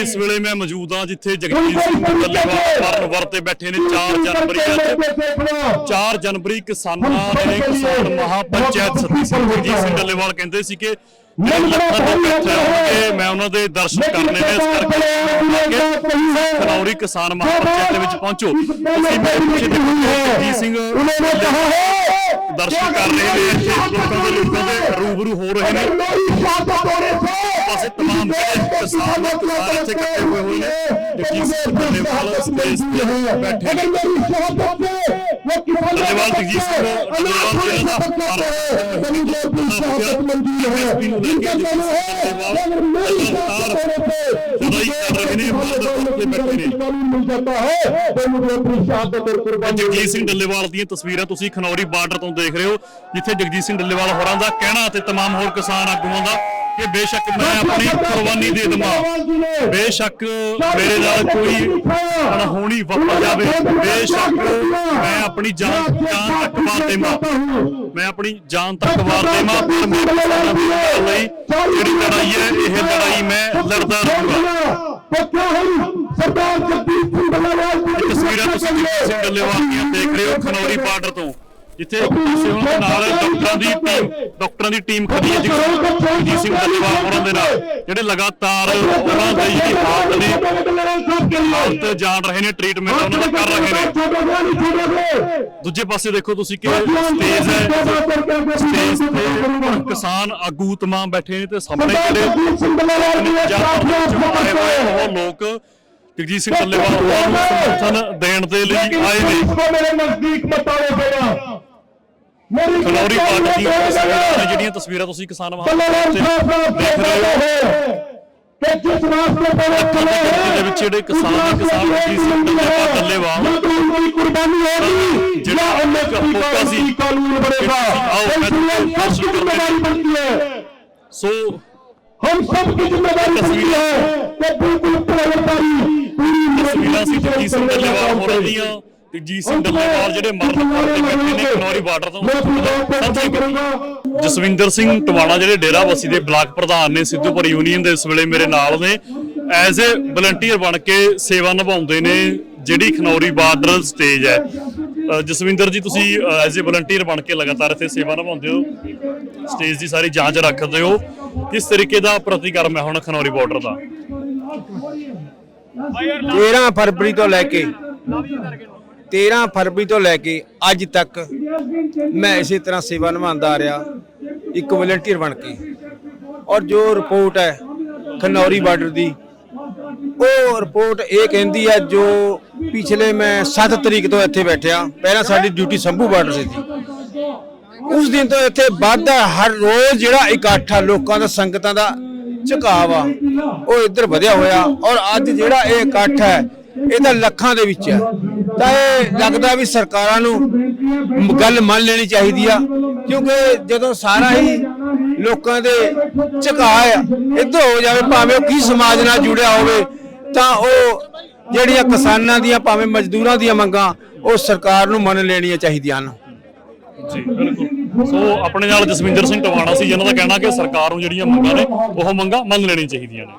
ਇਸ ਵੇਲੇ ਮੈਂ ਮੌਜੂਦ ਹਾਂ ਜਿੱਥੇ ਜਗਜੀਤ ਸਿੰਘ ਡੱਲੇਵਾਲ ਮਰਨ ਵਰਤੇ ਬੈਠੇ ਨੇ 4 ਜਨਵਰੀ ਅੱਜ। 4 ਜਨਵਰੀ ਕਿਸਾਨਾਂ ਨੇ ਕਿਸਾਨ ਮਹਾਪੰਚਾਇਤ ਸਤੀ ਸਿੰਘ ਜਗਜੀਤ ਸਿੰਘ ਡੱਲੇਵਾਲ ਕਹਿੰਦੇ ਸੀ ਕਿ ਮੈਂ ਉਹਨਾਂ ਦੇ ਦਰਸ਼ਨ ਕਰਨੇ ਨੇ ਇਸ ਕਰਕੇ ਖਨੌਰੀ ਕਿਸਾਨ ਮਹਾਪੰਚਾਇਤ ਦੇ ਵਿੱਚ ਪਹੁੰਚੋ। ਤੁਸੀਂ ਮੇਰੇ ਪਿੱਛੇ ਦੇਖੋ ਜਗਜੀਤ ਸਿੰਘ ਡੱਲੇਵਾਲ ਦਰਸ਼ਨ ਕਰ ਰਹੇ ਨੇ ਇੱਥੇ ਲੋਕਾਂ ਦੇ ਲੋਕਾਂ ਦੇ ਰੂਬਰੂ ਹੋ ਰਹੇ ਨੇ ਪਾਸੇ ਜਿਹੜੇ ਕਿਸਾਨ ਕਿਸਾਨ ਇੱਥੇ ਇਕੱਠੇ ਹੋਏ ਹੋਏ ਨੇ ਜਗਜੀਤ ਸਿੰਘ ਡੱਲੇਵਾਲ ਸਟੇਜ ਤੇ ਬੈਠੇ ਨੇ ਡੱਲੇਵਾਲ ਜਗਜੀਤ ਸਿੰਘ ਡੱਲੇਵਾਲ ਜਿਹੜਾ ਦਾ ਐਸਪੀ ਨੂੰ ਲੈ ਕੇ ਜਗਜੀਤ ਸਿੰਘ ਡੱਲੇਵਾਲ ਲਗਾਤਾਰ ਲੜਾਈ ਕਰ ਰਹੇ ਨੇ ਮਾਦਰ ਤੇ ਬੈਠੇ ਨੇ ਇਹ ਜਗਜੀਤ ਸਿੰਘ ਡੱਲੇਵਾਲ ਦੀਆਂ ਤਸਵੀਰਾਂ ਤੁਸੀਂ ਖਨੌਰੀ ਬਾਰਡਰ ਤੋਂ ਦੇਖ ਰਹੇ ਹੋ ਜਿੱਥੇ ਜਗਜੀਤ ਸਿੰਘ ਡੱਲੇਵਾਲ ਹੋਰਾਂ ਦਾ ਕਹਿਣਾ ਅਤੇ तमाम ਹੋਰ ਕਿਸਾਨ ਆਗੂਆਂ ਦਾ ਕਿ ਬੇਸ਼ੱਕ ਮੈਂ ਆਪਣੀ ਕੁਰਬਾਨੀ ਦੇ ਦਵਾਂ ਬੇਸ਼ੱਕ ਮੇਰੇ ਨਾਲ ਕੋਈ ਅਣਹੋਣੀ ਵਾਪਰ ਜਾਵੇ ਬੇਸ਼ੱਕ ਮੈਂ ਆਪਣੀ ਜਾਨ ਜਾਨ ਤੱਕ ਵਾਰ ਦੇਵਾਂ ਮੈਂ ਆਪਣੀ ਜਾਨ ਤੱਕ ਵਾਰ ਦੇਵਾਂ ਪਰ ਮੇਰੇ ਕਿਸਾਨਾਂ ਦੀ ਲੜਾਈ ਲਈ ਜਿਹੜੀ ਲੜਾਈ ਹੈ ਇਹ ਲੜਾਈ ਮੈਂ ਲੜਦਾ ਰਹੂੰਗਾ ਸਰਦਾਰ ਜਗਦੀਪ ਸਿੰਘ ਡੱਲੇਵਾਲ ਇਹ ਤਸਵੀਰਾਂ ਤੁਸੀਂ ਦੇਖ ਰਹੇ ਹੋ ਖਨੌਰੀ ਬਾਰਡਰ ਤੋਂ। ਜਿੱਥੇ ਇੱਕ ਪਾਸੇ ਉਹਨਾਂ ਦੇ ਨਾਲ ਡਾਕਟਰਾਂ ਦੀ ਟੀਮ ਡਾਕਟਰਾਂ ਦੀ ਟੀਮ ਖੜੀ ਹੈ ਜਗਜੀਤ ਸਿੰਘ ਡੱਲੇਵਾਲ ਹੋਰਾਂ ਦੇ ਨਾਲ ਜਿਹੜੇ ਲਗਾਤਾਰ ਉਹਨਾਂ ਦੀ ਜਿਹੜੀ ਹਾਲਤ ਨੇ ਹਾਲਤ ਜਾਣ ਰਹੇ ਨੇ ਟ੍ਰੀਟਮੈਂਟ ਉਹਨਾਂ ਦਾ ਕਰ ਰਹੇ ਨੇ ਦੂਜੇ ਪਾਸੇ ਦੇਖੋ ਤੁਸੀਂ ਕਿ ਸਟੇਜ ਹੈ ਸਟੇਜ ਤੇ ਕਿਸਾਨ ਆਗੂ ਤਮਾਮ ਬੈਠੇ ਨੇ ਤੇ ਸਾਹਮਣੇ ਜਿਹੜੇ ਲੋਕ ਜਗਜੀਤ ਸਿੰਘ ਡੱਲੇਵਾਲ ਹੋਰਾਂ ਨੂੰ ਸਮਰਥਨ ਦੇਣ ਦੇ ਲਈ ਆਏ ਨੇ ਮੇਰੇ ਨਜ਼ਦੀਕ ਮਤਾਓ ਬੇੜਾ ਮੇਰੀ ਖਲੌੜੀ ਪਾਰਟੀ ਦੀਆਂ ਜਿਹੜੀਆਂ ਤਸਵੀਰਾਂ ਤੁਸੀਂ ਕਿਸਾਨ ਮਹਾਂਸਭਾ ਦੇਖ ਰਹੇ ਹੋ ਕਿ ਜਿਸ ਰਾਸਤੇ ਪਰ ਚੱਲੇ ਦੇ ਵਿੱਚ ਜਿਹੜੇ ਕਿਸਾਨ ਕਿਸਾਨ ਦੀ ਜ਼ਿੰਦਗੀ ਬੱਲੇਵਾ ਮਜ਼ਦੂਰ ਦੀ ਕੁਰਬਾਨੀ ਹੋਗੀ ਜਿਹੜਾ ਉਹਨੇ ਕੋਕਾ ਸੀ ਕਾਨੂੰਨ ਬਣੇਗਾ ਇਸ ਲਈ ਸਭ ਦੀ ਜ਼ਿੰਮੇਵਾਰੀ ਬਣਦੀ ਹੈ ਸੋ ਹਮ ਸਭ ਦੀ ਜ਼ਿੰਮੇਵਾਰੀ ਬਣਦੀ ਹੈ ਕਿ ਬਿਲਕੁਲ ਪਰਵਰਤਾਰੀ ਪੂਰੀ ਤਸਵੀਰਾਂ ਸੀ ਜਿਸ ਬੱਲੇਵਾ ਹੋ ਰਹੀਆਂ ਤੇ ਜੀ ਸਿੰਘ ਡੱਲੇਵਾਲ ਜਿਹੜੇ ਮਰਨ ਤੇ ਬਾਰਡਰ ਤੋਂ। ਜਸਵਿੰਦਰ ਸਿੰਘ ਟਵਾਣਾ ਜਿਹੜੇ ਡੇਰਾ ਵਸੀ ਦੇ ਬਲਾਕ ਪ੍ਰਧਾਨ ਨੇ ਸਿੱਧੂਪੁਰ ਯੂਨੀਅਨ ਦੇ ਇਸ ਵੇਲੇ ਮੇਰੇ ਨਾਲ ਨੇ। ਐਜ਼ ਅ ਵਲੰਟੀਅਰ ਬਣ ਕੇ ਸੇਵਾ ਨਿਭਾਉਂਦੇ ਨੇ ਜਿਹੜੀ ਖਨੌਰੀ ਬਾਰਡਰ ਸਟੇਜ ਹੈ। ਜਸਵਿੰਦਰ ਜੀ ਤੁਸੀਂ ਐਜ਼ ਅ ਵਲੰਟੀਅਰ ਬਣ ਕੇ ਲਗਾਤਾਰ ਇੱਥੇ ਸੇਵਾ ਨਿਭਾਉਂਦੇ ਹੋ। ਸਟੇਜ ਦੀ ਸਾਰੀ ਜਾਂਚ ਰੱਖਦੇ ਹੋ। ਕਿਸ ਤਰੀਕੇ ਦਾ ਪ੍ਰਤੀਕਰਮ ਹੈ ਹੁਣ ਖਨੌਰੀ ਬਾਰਡਰ ਦਾ? 13 ਫਰਵਰੀ ਤੋਂ ਲੈ ਕੇ 13 ਫਰਵਰੀ ਤੋਂ ਲੈ ਕੇ ਅੱਜ ਤੱਕ ਮੈਂ ਇਸੇ ਤਰ੍ਹਾਂ ਸੇਵਾ ਨਿਭਾਉਂਦਾ ਆ ਰਿਹਾ, ਇੱਕ ਵਲੰਟੀਅਰ ਬਣ ਕੇ। ਔਰ ਜੋ ਰਿਪੋਰਟ ਹੈ ਖਨੌਰੀ ਬਾਰਡਰ ਦੀ, ਉਹ ਰਿਪੋਰਟ ਇਹ ਕਹਿੰਦੀ ਹੈ ਜੋ ਪਿਛਲੇ ਮੈਂ 7 ਤਰੀਕ ਤੋਂ ਇੱਥੇ ਬੈਠਿਆ, ਪਹਿਲਾਂ ਸਾਡੀ ਡਿਊਟੀ ਸੰਭੂ ਬਾਰਡਰ ਤੇ ਸੀ ਉਸ ਦਿਨ ਤੋਂ ਇੱਥੇ ਵਾਧਾ ਹਰ ਰੋਜ਼ ਜਿਹੜਾ ਇਕੱਠ ਆ ਲੋਕਾਂ ਦਾ, ਸੰਗਤਾਂ ਦਾ ਝੁਕਾਅ ਆ ਉਹ ਇੱਧਰ ਵਧਿਆ ਹੋਇਆ। ਔਰ ਅੱਜ ਜਿਹੜਾ ਇਹ ਇਕੱਠ ਹੈ ਇਹ ਤਾਂ ਲੱਖਾਂ ਦੇ ਵਿੱਚ ਹੈ। ਤਾਂ ਇਹ ਲੱਗਦਾ ਵੀ ਸਰਕਾਰਾਂ ਨੂੰ ਗੱਲ ਮੰਨ ਲੈਣੀ ਚਾਹੀਦੀ ਆ, ਕਿਉਂਕਿ ਜਦੋਂ ਸਾਰਾ ਹੀ ਲੋਕਾਂ ਦੇ ਝੁਕਾਅ ਇੱਧਰ ਹੋ ਜਾਵੇ, ਭਾਵੇਂ ਉਹ ਕੀ ਸਮਾਜ ਨਾਲ ਜੁੜਿਆ ਹੋਵੇ, ਤਾਂ ਉਹ ਜਿਹੜੀਆਂ ਕਿਸਾਨਾਂ ਦੀਆਂ, ਭਾਵੇਂ ਮਜ਼ਦੂਰਾਂ ਦੀਆਂ ਮੰਗਾਂ, ਉਹ ਸਰਕਾਰ ਨੂੰ ਮੰਨ ਲੈਣੀਆਂ ਚਾਹੀਦੀਆਂ ਹਨ। ਜੀ, ਬਿਲਕੁਲ। ਸੋ ਆਪਣੇ ਨਾਲ ਜਸਵਿੰਦਰ ਸਿੰਘ ਟਵਾਣਾ ਸੀ ਜਿਹਨਾਂ ਦਾ ਕਹਿਣਾ ਕਿ ਸਰਕਾਰ ਨੂੰ ਜਿਹੜੀਆਂ ਮੰਗਾਂ ਨੇ, ਉਹ ਮੰਗਾਂ ਮੰਨ ਲੈਣੀਆਂ ਚਾਹੀਦੀਆਂ ਨੇ।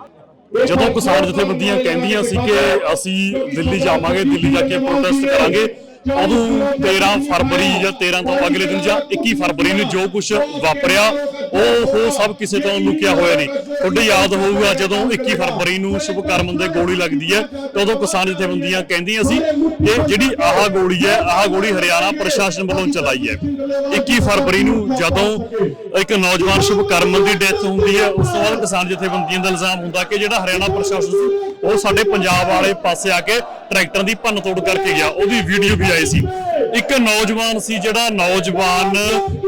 ਜਦੋਂ ਕਿਸਾਨ ਜਥੇਬੰਦੀਆਂ ਕਹਿੰਦੀਆਂ ਸੀ ਕਿ ਅਸੀਂ ਦਿੱਲੀ ਜਾਵਾਂਗੇ ਦਿੱਲੀ ਜਾ ਕੇ ਪ੍ਰੋਟੈਸਟ ਕਰਾਂਗੇ ਉਦੋਂ 13 ਫਰਵਰੀ ਜਾਂ 13 ਤੋਂ ਅਗਲੇ ਦਿਨ ਜਾਂ 21 ਫਰਵਰੀ ਨੂੰ ਜੋ ਕੁਝ ਵਾਪਰਿਆ ਉਹ ਉਹ ਸਭ ਕਿਸੇ ਤੋਂ ਲੁਕਿਆ ਹੋਇਆ ਨਹੀਂ ਤੁਹਾਡੇ ਯਾਦ ਹੋਊਗਾ ਜਦੋਂ 21 ਫਰਵਰੀ ਨੂੰ ਸ਼ੁਭਕਰਮ ਦੇ ਗੋਲੀ ਲੱਗਦੀ ਹੈ ਤਾਂ ਉਦੋਂ ਕਿਸਾਨ ਜਥੇਬੰਦੀਆਂ ਕਹਿੰਦੀਆਂ ਸੀ ਕਿ ਜਿਹੜੀ ਆਹ ਗੋਲੀ ਹੈ ਆਹ ਗੋਲੀ ਹਰਿਆਣਾ ਪ੍ਰਸ਼ਾਸਨ ਵੱਲੋਂ ਚਲਾਈ ਹੈ 21 ਫਰਵਰੀ ਨੂੰ ਜਦੋਂ ਇੱਕ ਨੌਜਵਾਨ ਸ਼ੁਭਕਰਮ ਦੀ ਡੈਥ ਹੁੰਦੀ ਹੈ ਉਸ ਤੋਂ ਬਾਅਦ ਕਿਸਾਨ ਜਥੇਬੰਦੀਆਂ ਦਾ ਇਲਜ਼ਾਮ ਹੁੰਦਾ ਕਿ ਜਿਹੜਾ ਹਰਿਆਣਾ ਪ੍ਰਸ਼ਾਸਨ ਸੀ ਉਹ ਸਾਡੇ ਪੰਜਾਬ ਵਾਲੇ ਪਾਸੇ ਆ ਕੇ ਟਰੈਕਟਰਾਂ ਦੀ ਭੰਨ ਤੋੜ ਕਰਕੇ ਗਿਆ ਉਹਦੀ ਵੀਡੀਓ ਵੀ ਆਈ ਸੀ। ਇੱਕ ਨੌਜਵਾਨ ਸੀ ਜਿਹੜਾ ਨੌਜਵਾਨ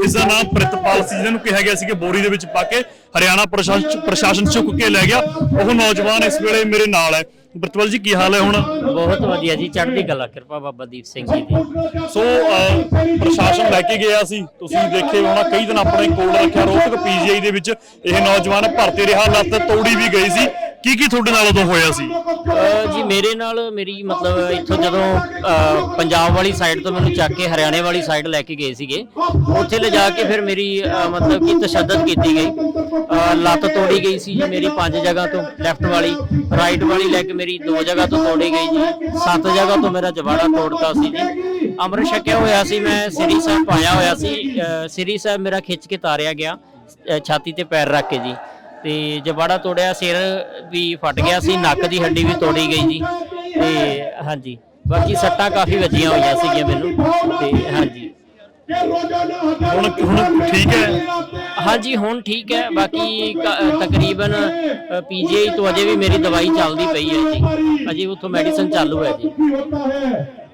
ਇਸ ਦਾ ਨਾਮ ਪ੍ਰਿਤਪਾਲ ਸੀ ਜਿਹਨੂੰ ਕਿਹਾ ਗਿਆ ਸੀ ਕਿ ਬੋਰੀ ਦੇ ਵਿੱਚ ਪਾ ਕੇ ਹਰਿਆਣਾ ਪ੍ਰਸ਼ਾਸਨ ਚੁੱਕ ਕੇ ਲੈ ਗਿਆ। ਉਹ ਨੌਜਵਾਨ ਇਸ ਵੇਲੇ ਮੇਰੇ ਨਾਲ ਹੈ। ਪ੍ਰਿਤਪਾਲ ਜੀ ਕੀ ਹਾਲ ਹੈ ਹੁਣ? ਬਹੁਤ ਵਧੀਆ ਜੀ ਚੜ੍ਹਦੀ ਕਲਾ ਕਿਰਪਾ ਬਾਬਾ ਦੀਪ ਸਿੰਘ ਜੀ ਦੀ। ਸੋ ਪ੍ਰਸ਼ਾਸਨ ਲੈ ਕੇ ਗਿਆ ਸੀ। ਤੁਸੀਂ ਦੇਖੇ ਹੋਣਾ ਕਈ ਦਿਨ ਆਪਣੇ ਕੋਲ ਰੱਖਿਆ ਰੋਹਤਕ ਪੀਜੀਆਈ ਦੇ ਵਿੱਚ। ਇਹ ਨੌਜਵਾਨ ਭਰਤੀ ਰਿਹਾ ਲੱਤ ਤੋੜੀ ਵੀ ਗਈ ਸੀ। ਕੀ ਕੀ ਤੁਹਾਡੇ ਨਾਲ ਉਦੋਂ ਹੋਇਆ ਸੀ? ਅਹ ਜੀ ਮੇਰੇ ਨਾਲ ਮੇਰੀ ਮਤਲਬ ਇੱਥੋਂ ਜਦੋਂ ਅਹ, ਪੰਜਾਬ ਵਾਲੀ ਸਾਈਡ ਤੋਂ ਮੈਨੂੰ ਚੱਕ ਕੇ ਹਰਿਆਣੇ ਵਾਲੀ ਸਾਈਡ ਲੈ ਕੇ ਗਏ ਸੀਗੇ। ਉੱਥੇ ਲਿਜਾ ਕੇ ਫਿਰ ਮੇਰੀ ਅਹ, ਮਤਲਬ ਕਿ ਤਸ਼ੱਦਦ ਕੀਤੀ ਗਈ। ਅਹ, ਲੱਤ ਤੋੜੀ ਗਈ ਸੀ ਜੀ ਮੇਰੀ ਪੰਜ ਜਗ੍ਹਾ ਤੋਂ ਲੈਫਟ ਵਾਲੀ ਰਾਈਟ ਵਾਲੀ ਲੈਗ ਮੇਰੀ ਦੋ ਜਗ੍ਹਾ ਤੋਂ ਤੋੜੀ ਗਈ ਜੀ। ਸੱਤ ਜਗ੍ਹਾ ਤੋਂ ਮੇਰਾ ਜਵਾੜਾ ਤੋੜਤਾ ਸੀ ਜੀ। ਅੰਮ੍ਰਿਤ ਛਕਿਆ ਹੋਇਆ ਸੀ ਮੈਂ ਸ੍ਰੀ ਸਾਹਿਬ ਪਾਇਆ ਹੋਇਆ ਸੀ ਅਹ, ਸ੍ਰੀ ਸਾਹਿਬ ਮੇਰਾ ਖਿੱਚ ਕੇ ਤਾਰਿਆ ਗਿਆ ਅਹ, ਛਾਤੀ ਤੇ ਪੈਰ ਰੱਖ ਕੇ ਜੀ। ਤੇ ਜਵਾੜਾ ਤੋੜਿਆ ਸਿਰ ਵੀ ਫਟ ਗਿਆ ਸੀ ਨੱਕ ਦੀ ਹੱਡੀ ਵੀ ਤੋੜੀ ਗਈ ਜੀ। ਤੇ ਹਾਂਜੀ ਬਾਕੀ ਸੱਟਾਂ ਕਾਫੀ ਵੱਜੀਆਂ ਹੋਈਆਂ ਸੀਗੀਆਂ ਮੈਨੂੰ। ਤੇ ਹਾਂਜੀ। ਹੁਣ ਹੁਣ ਠੀਕ ਹੈ? ਹਾਂਜੀ ਹੁਣ ਠੀਕ ਹੈ। ਬਾਕੀ ਤਕਰੀਬਨ ਪੀਜੀਆਈ ਤੋਂ ਅਜੇ ਵੀ ਮੇਰੀ ਦਵਾਈ ਚੱਲਦੀ ਪਈ ਹੈ ਜੀ। ਅਜੇ ਉੱਥੋਂ ਮੈਡੀਸਨ ਚਾਲੂ ਹੈ ਜੀ।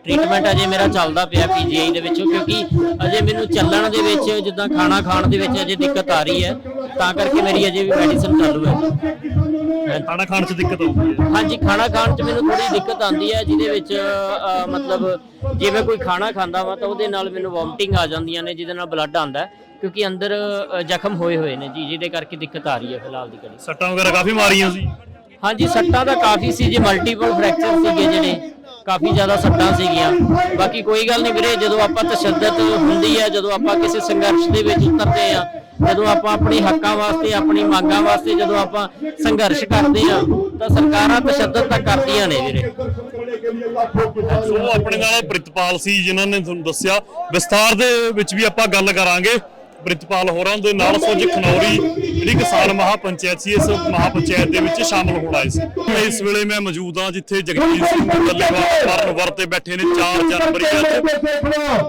ਟ੍ਰੀਟਮੈਂਟ ਅਜੇ ਮੇਰਾ ਚੱਲਦਾ ਪਿਆ ਪੀਜੀਆਈ ਦੇ ਵਿੱਚੋਂ ਕਿਉਂਕਿ ਅਜੇ ਮੈਨੂੰ ਚੱਲਣ ਦੇ ਵਿੱਚ ਜਿੱਦਾਂ ਖਾਣਾ ਖਾਣ ਦੇ ਵਿੱਚ ਅਜੇ ਦਿੱਕਤ ਆ ਰਹੀ ਹੈ ਤਾਂ ਕਰਕੇ ਮੇਰੀ ਅਜੇ ਵੀ ਮੈਡੀਸਨ ਚਾਲੂ ਹੈ। ਖਾਣਾ ਖਾਣ 'ਚ ਦਿੱਕਤ ਆਉਂਦੀ ਹੈ? ਹਾਂਜੀ ਖਾਣਾ ਖਾਣ 'ਚ ਮੈਨੂੰ ਥੋੜੀ ਦਿੱਕਤ ਆਉਂਦੀ ਹੈ ਜਿਹਦੇ ਵਿੱਚ ਮਤਲਬ ਜੇ ਮੈਂ ਕੋਈ ਖਾਣਾ ਖਾਂਦਾ ਵਾਂ ਤਾਂ ਉਹਦੇ ਨਾਲ ਮੈਨੂੰ ਵੋਮਟਿੰਗ ਆ ਜਾਂਦੀਆਂ ਨੇ ਜਿਹਦੇ ਨਾਲ ਬਲੱਡ ਆਉਂਦਾ ਕਿਉਂਕਿ ਅੰਦਰ ਜ਼ਖਮ ਹੋਏ ਹੋਏ ਨੇ ਜੀ ਜਿਹਦੇ ਕਰਕੇ ਦਿੱਕਤ ਆ ਰਹੀ ਹੈ ਫਿਲਹਾਲ ਦੀ ਘੜੀ। ਸੱਟਾਂ ਵਗੈਰਾ ਕਾਫੀ ਮਾਰੀਆਂ ਸੀ? ਹਾਂਜੀ ਸੱਟਾਂ ਤਾਂ ਕਾਫੀ ਸੀ ਜੀ ਮਲਟੀਪਲ ਫ੍ਰੈਕਚਰ ਸੀਗੇ ਜਿਹੜੇ। ਕਾਫੀ ਜ਼ਿਆਦਾ ਸੱਟਾਂ ਸੀਗੀਆਂ। ਬਾਕੀ ਕੋਈ ਗੱਲ ਨਹੀਂ ਵੀਰੇ, ਜਦੋਂ ਆਪਾਂ ਤਸ਼ੱਦਦ ਹੁੰਦੀ ਹੈ, ਜਦੋਂ ਆਪਾਂ ਕਿਸੇ ਸੰਘਰਸ਼ ਦੇ ਵਿੱਚ ਉਤਰਦੇ ਆ ਜਦੋਂ ਆਪਾਂ ਆਪਣੀ ਹੱਕਾਂ ਵਾਸਤੇ, ਆਪਣੀ ਮੰਗਾਂ ਵਾਸਤੇ ਜਦੋਂ ਆਪਾਂ ਸੰਘਰਸ਼ ਕਰਦੇ ਆ ਤਾਂ ਸਰਕਾਰਾਂ ਤਸ਼ੱਦਦ ਤਾਂ ਕਰਦੀਆਂ ਨੇ ਵੀਰੇ। ਸੋ, ਆਪਣੇ ਨਾਲ ਪ੍ਰਿਤਪਾਲ ਸੀ ਜਿਨ੍ਹਾਂ ਨੇ ਤੁਹਾਨੂੰ ਦੱਸਿਆ। ਵਿਸਤਾਰ ਦੇ ਵਿੱਚ ਵੀ ਆਪਾਂ ਗੱਲ ਕਰਾਂਗੇ। ਪ੍ਰਿਤਪਾਲ ਹੋਰਾਂ ਦੇ ਨਾਲ ਸੋ ਅੱਜ ਖਨੌਰੀ ਜਿਹੜੀ ਕਿਸਾਨ ਮਹਾਪੰਚਾਇਤ ਸੀ ਇਸ ਮਹਾਪੰਚਾਇਤ ਦੇ ਵਿੱਚ ਸ਼ਾਮਲ ਹੋਣ ਆਏ ਸੀ। ਇਸ ਵੇਲੇ ਮੈਂ ਮੌਜੂਦ ਹਾਂ ਜਿੱਥੇ ਜਗਜੀਤ ਸਿੰਘ ਡੱਲੇਵਾਲ ਮਰਨ ਵਰਤੇ ਬੈਠੇ ਨੇ। 4 ਜਨਵਰੀ ਅੱਜ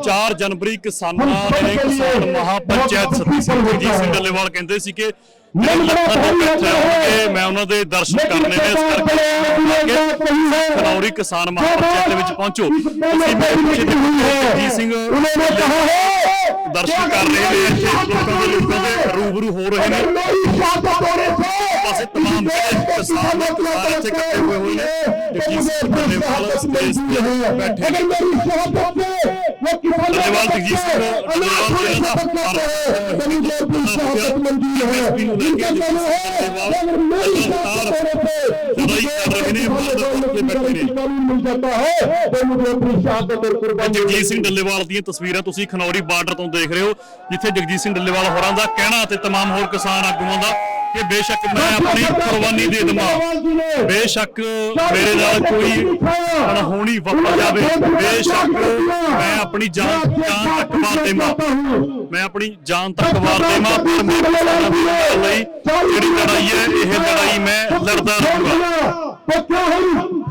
4 ਜਨਵਰੀ ਕਿਸਾਨਾਂ ਨੇ ਕਿਸਾਨ ਮਹਾਪੰਚਾਇਤ ਸੱਦੀ ਸੀ ਜਗਜੀਤ ਸਿੰਘ ਡੱਲੇਵਾਲ ਕਹਿੰਦੇ ਸੀ ਕਿ ਮੈਂ ਉਹਨਾਂ ਦੇ ਦਰਸ਼ਨ ਕਰਨੇ ਨੇ ਇਸ ਕਰਕੇ ਖਨੌਰੀ ਕਿਸਾਨ ਮਹਾਪੰਚਾਇਤ ਦੇ ਵਿੱਚ ਪਹੁੰਚੋ। ਤੁਸੀਂ ਮੇਰੇ ਪਿੱਛੇ ਦੇਖੋ ਜਗਜੀਤ ਸਿੰਘ ਡੱਲੇਵਾਲ ਦਰਸ਼ਨ ਕਰ ਰਹੇ ਨੇ ਲੋਕਾਂ ਦੇ ਲੋਕਾਂ ਦੇ ਰੂਬਰੂ ਹੋ ਰਹੇ ਨੇ। ਪਾਸੇ ਜਿਹੜੇ ਕਿਸਾਨ ਕਿਸਾਨ ਇੱਥੇ ਇਕੱਠੇ ਹੋਏ ਹੋਏ ਨੇ। ਜਗਜੀਤ ਸਿੰਘ ਡੱਲੇਵਾਲ ਸਟੇਜ ਤੇ ਬੈਠੇ? ਨੇ? ਡੱਲੇਵਾਲ ਜਗਜੀਤ ਸਿੰਘ ਡੱਲੇਵਾਲ ਜਿਹੜਾ ਦਾ ਐਸਪੀ ਨੂੰ? ਲੈ ਕੇ ਲੜਾਈ ਕਰ ਰਹੇ ਨੇ ਬਾਦਲ ਤੇ ਬੈਠੇ ਨੇ ਜਗਜੀਤ ਸਿੰਘ ਡੱਲੇਵਾਲ ਦੀਆਂ ਤਸਵੀਰਾਂ ਤੁਸੀਂ ਖਨੌਰੀ ਬਾਰਡਰ ਤੋਂ ਦੇਖ ਰਹੇ ਹੋ ਜਿੱਥੇ ਜਗਜੀਤ ਸਿੰਘ ਡੱਲੇਵਾਲ ਹੋਰਾਂ ਦਾ ਕਹਿਣਾ ਤੇ तमाम ਹੋਰ ਕਿਸਾਨ ਆਗੂਆਂ ਦਾ ਕਿ ਬੇਸ਼ੱਕ ਮੈਂ ਆਪਣੀ ਕੁਰਬਾਨੀ ਦੇ ਦੇਵਾਂ ਬੇਸ਼ੱਕ ਮੇਰੇ ਨਾਲ ਕੋਈ ਅਣਹੋਣੀ ਵਾਪਰ ਜਾਵੇ। ਬੇਸ਼ੱਕ ਮੈਂ ਆਪਣੀ ਜਾਨ ਜਾਨ ਤੱਕ ਵਾਰ ਦੇਵਾਂ ਮੈਂ ਆਪਣੀ ਜਾਨ ਤੱਕ ਵਾਰ ਦੇਵਾਂ ਪਰ ਮੇਰੇ ਲਈ ਜਿਹੜੀ ਲੜਾਈ ਹੈ, ਇਹ ਲੜਾਈ ਮੈਂ ਲੜਦਾ ਰਹੂੰਗਾ।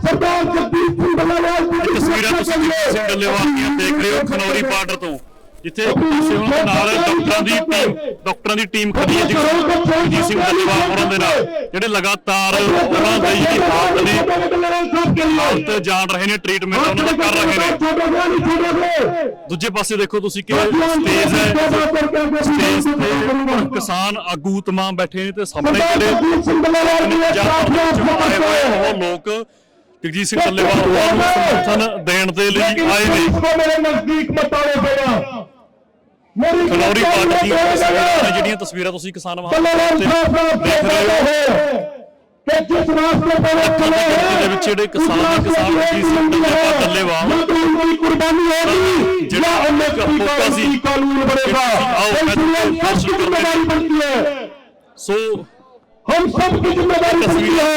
ਸਰਦਾਰ ਜਗਦੀਪ ਸਿੰਘ ਡੱਲੇਵਾਲ ਇਹ ਤਸਵੀਰਾਂ ਤੁਸੀਂ ਸਿੰਘ ਡੱਲੇਵਾਲ ਦੀਆਂ ਦੇਖ ਰਹੇ ਹੋ, ਖਨੌਰੀ ਬਾਰਡਰ ਤੋਂ, ਜਿੱਥੇ ਕਿਸੇ ਉਹਨਾਂ ਨਾਲ ਡਾਕਟਰਾਂ ਦੀ ਟੀਮ ਡਾਕਟਰਾਂ ਦੀ ਟੀਮ ਖੜੀ ਹੈ ਜਗਜੀਤ ਸਿੰਘ ਡੱਲੇਵਾਲ ਹੋਰਾਂ ਦੇ ਨਾਲ ਜਿਹੜੇ ਲਗਾਤਾਰ ਉਹਨਾਂ ਦੀ ਹਾਲਤ ਦੀ ਹਾਲਤ ਜਾਣ ਰਹੇ ਨੇ ਟ੍ਰੀਟਮੈਂਟ ਉਹਨਾਂ ਦਾ ਕਰ ਰਹੇ ਨੇ। ਦੂਜੇ ਪਾਸੇ ਦੇਖੋ ਤੁਸੀਂ ਕਿ ਸਟੇਜ ਹੈ। ਸਟੇਜ ਤੇ ਕਿਸਾਨ ਆਗੂ ਤਮਾਮ ਬੈਠੇ ਨੇ ਤੇ ਸਾਹਮਣੇ ਜਿਹੜੇ ਜਾਂ ਲੋਕ ਜਗਜੀਤ ਸਿੰਘ ਡੱਲੇਵਾਲ ਹੋਰਾਂ ਨੂੰ ਸਮਰਥਨ ਦੇਣ ਦੇ ਲਈ ਆਏ ਨੇ। ਮੇਰੇ ਨਜ਼ਦੀਕ ਮਤਾਲੇ ਪਿਆ ਖਨੌਰੀ ਪਾਰਟੀ ਜਿਹੜੀਆਂ ਤਸਵੀਰਾਂ ਤੁਸੀਂ ਕਿਸਾਨ ਵਾਂ ਦੇਖ ਰਹੇ ਹੋ। ਕਿ ਜਿਸ ਰਾਸਤੇ ਪਰ ਚੱਲੇ ਹੋ ਦੇ ਵਿੱਚ ਜਿਹੜੇ ਕਿਸਾਨ ਕਿਸਾਨ ਜੀ ਸੰਗਠਨ ਥੱਲੇ ਵਾ ਉਹਨਾਂ ਦੀ ਕੁਰਬਾਨੀ ਹੋਗੀ ਜਿਹੜਾ ਉਹਨੇ ਕੋਕਾ ਸੀ। ਕਾਨੂੰਨ ਬਣੇਗਾ। ਇਹ ਸਭ ਦੀ ਜ਼ਿੰਮੇਵਾਰੀ ਬਣਦੀ ਹੈ। ਸੋ ਹਮ ਸਭ ਦੀ ਜ਼ਿੰਮੇਵਾਰੀ ਬਣਦੀ ਹੈ।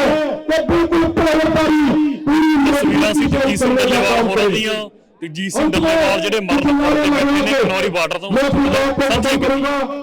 ਕਿ ਬਿਲਕੁਲ ਪਰਵਰਤਾਰੀ ਪੂਰੀ ਤਸਵੀਰਾਂ ਸੀ ਜੀ ਸੰਗਠਨ ਵਾ ਹੋ ਰਹੀਆਂ। ਤੇ ਜੀ ਸਿੰਘ ਡੱਲੇਵਾਲ ਜਿਹੜੇ ਮਰਨ ਨੇ ਕਨੌਰੀ ਬਾਰਡਰ ਤੋਂ? ਸਭ ਤੋਂ